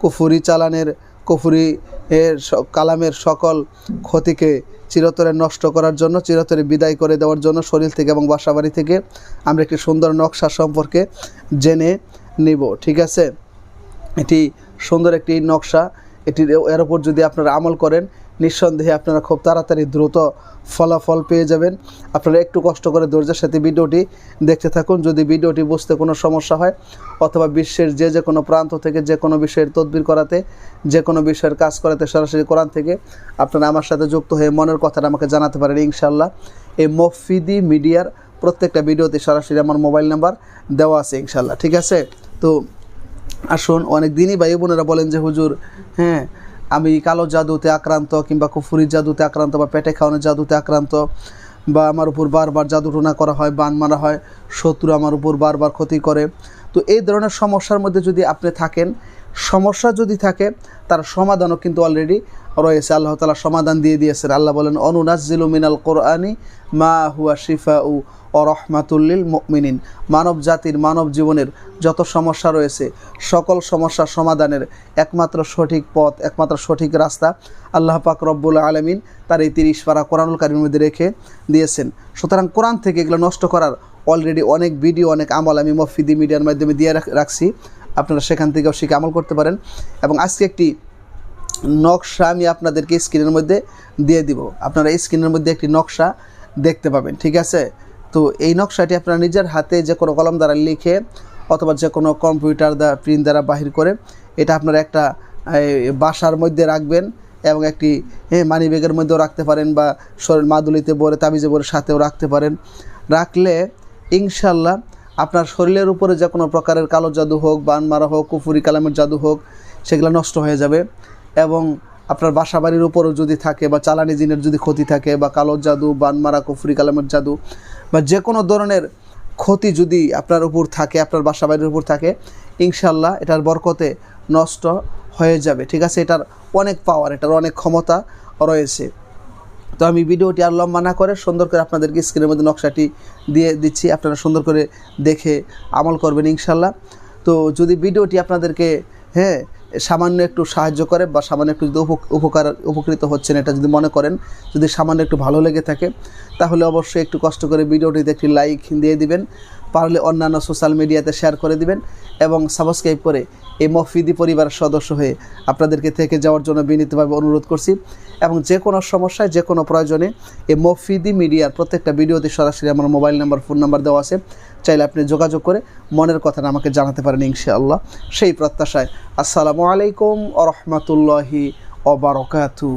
কুফুরি চালানের, কুফুরি এর কালামের সকল ক্ষতিকে চিরতরে নষ্ট করার জন্য, চিরতরে বিদায় করে দেওয়ার জন্য শরীর থেকে এবং বাসাবাড়ি থেকে আমরা একটি সুন্দর নকশা সম্পর্কে জেনে নিব, ঠিক আছে? এটি সুন্দর একটি নকশা। এটি এর উপর যদি আপনারা আমল করেন, নিঃসন্দেহে আপনারা খুব তাড়াতাড়ি দ্রুত ফলাফল পেয়ে যাবেন। আপনারা একটু কষ্ট করে ধৈর্যের সাথে ভিডিওটি দেখতে থাকুন। যদি ভিডিওটি বুঝতে কোনো সমস্যা হয়, অথবা বিশ্বের যে যে কোনো প্রান্ত থেকে যে কোনো বিষয়ের তদবির করাতে, যে কোনো বিষয়ের কাজ করাতে সরাসরি কোরআন থেকে আপনারা আমার সাথে যুক্ত হয়ে মনের কথাটা আমাকে জানাতে পারেন ইনশাল্লাহ এই মফিদি মিডিয়ার প্রত্যেকটা ভিডিওতে সরাসরি আমার মোবাইল নাম্বার দেওয়া আছে ইনশাল্লাহ ঠিক আছে? তো আসুন, অনেক দিনই ভাই বোনেরা বলেন যে, হুজুর হ্যাঁ আমি কালো জাদুতে আক্রান্ত কিংবা কুফুরির জাদুতে আক্রান্ত বা পেটে খাওয়ানোর জাদুতে আক্রান্ত বা আমার উপর বারবার জাদু টোনা করা হয়, বান মারা হয়, শত্রু আমার উপর বারবার ক্ষতি করে। তো এই ধরনের সমস্যার মধ্যে যদি আপনি থাকেন, সমস্যা যদি থাকে, তার সমাধানও কিন্তু অলরেডি রয়েছে, আল্লাহ তালা সমাধান দিয়ে দিয়েছেন। আল্লাহ বলেন অনুনাজিলু মিনাল কোরআনি মা হুয়া শিফা উ ও রহমাতুল্লিল মুমিনিন। মানব জাতির, মানব জীবনের যত সমস্যা রয়েছে, সকল সমস্যার সমাধানের একমাত্র সঠিক পথ, একমাত্র সঠিক রাস্তা আল্লাহ পাক রব্বুল আলমিন তার এই তিরিশ পারা কোরআনুল কারিমের মধ্যে রেখে দিয়েছেন। সুতরাং কোরআন থেকে এগুলো নষ্ট করার অলরেডি অনেক ভিডিও অনেক আমল আমি মফিদি মিডিয়ার মাধ্যমে দিয়ে রাখছি। আপনারা সেখান থেকেও শিখে আমল করতে পারেন। এবং আজকে একটি নকশা আমি আপনাদেরকে স্ক্রিনের মধ্যে দিয়ে দিব। আপনারা স্ক্রিনের মধ্যে একটি নকশা দেখতে পাবেন, ঠিক আছে? তো এই নকশাটি আপনারা নিজের হাতে যে কোনো কলম দ্বারা লিখে অথবা যে কোনো কম্পিউটার দ্বারা, প্রিন্ট দ্বারা বাহির করে এটা আপনারা একটা বাসার মধ্যে রাখবেন এবং একটি মানি ব্যাগের মধ্যেও রাখতে পারেন বা শরীর মাদুলিতে বলে তাবিজে বলে সাথেও রাখতে পারেন। রাখলে ইনশাল্লাহ আপনার শরীরের উপরে যে কোনো প্রকারের কালো জাদু হোক বান মারা হোক, কুফুরি কালামের জাদু হোক, সেগুলো নষ্ট হয়ে যাবে। এবং আপনার বাসা বাড়ির উপরও যদি থাকে বা চালানি জিনের যদি ক্ষতি থাকে বা কালো জাদু বান মারা কুফুরি কালামের জাদু বা যে কোনো ধরনের ক্ষতি যদি আপনার উপর থাকে, আপনার বাসা বাড়ির উপর থাকে ইনশাল্লাহ এটার বরকতে নষ্ট হয়ে যাবে। ঠিক আছে? এটার অনেক পাওয়ার এটার অনেক ক্ষমতা রয়েছে। তো আমি ভিডিওটি আর লম্বা না করে সুন্দর করে আপনাদেরকে স্ক্রিনের মধ্যে নকশাটি দিয়ে দিচ্ছি। আপনারা সুন্দর করে দেখে আমল করবেন ইনশাল্লাহ তো যদি ভিডিওটি আপনাদেরকে হ্যাঁ সামান্য একটু সাহায্য করে বা সামান্য একটু যদি উপ- উপকার, উপকৃত হচ্ছেন, এটা যদি মনে করেন, যদি সামান্য একটু ভালো লেগে থাকে তাহলে অবশ্যই একটু কষ্ট করে ভিডিওটিতে একটি লাইক দিয়ে দিবেন, পারলে অন্যান্য সোশ্যাল মিডিয়াতে শেয়ার করে দিবেন এবং সাবস্ক্রাইব করে এই মফিদি পরিবারের সদস্য হয়ে আপনাদেরকে থেকে যাওয়ার জন্য বিনীতভাবে অনুরোধ করছি এবং যে কোনো সমস্যায়, যে কোনো প্রয়োজনে এই মফিদি মিডিয়ার প্রত্যেকটা ভিডিওতে সরাসরি আমার মোবাইল নাম্বার, ফোন নাম্বার দেওয়া আছে। চাইলে আপনি যোগাযোগ করে মনের কথাটা আমাকে জানাতে পারেন ইনশাআল্লাহ। সেই প্রত্যাশায় আসসালামু আলাইকুম আ রহমতুল্লাহি অবরকাতু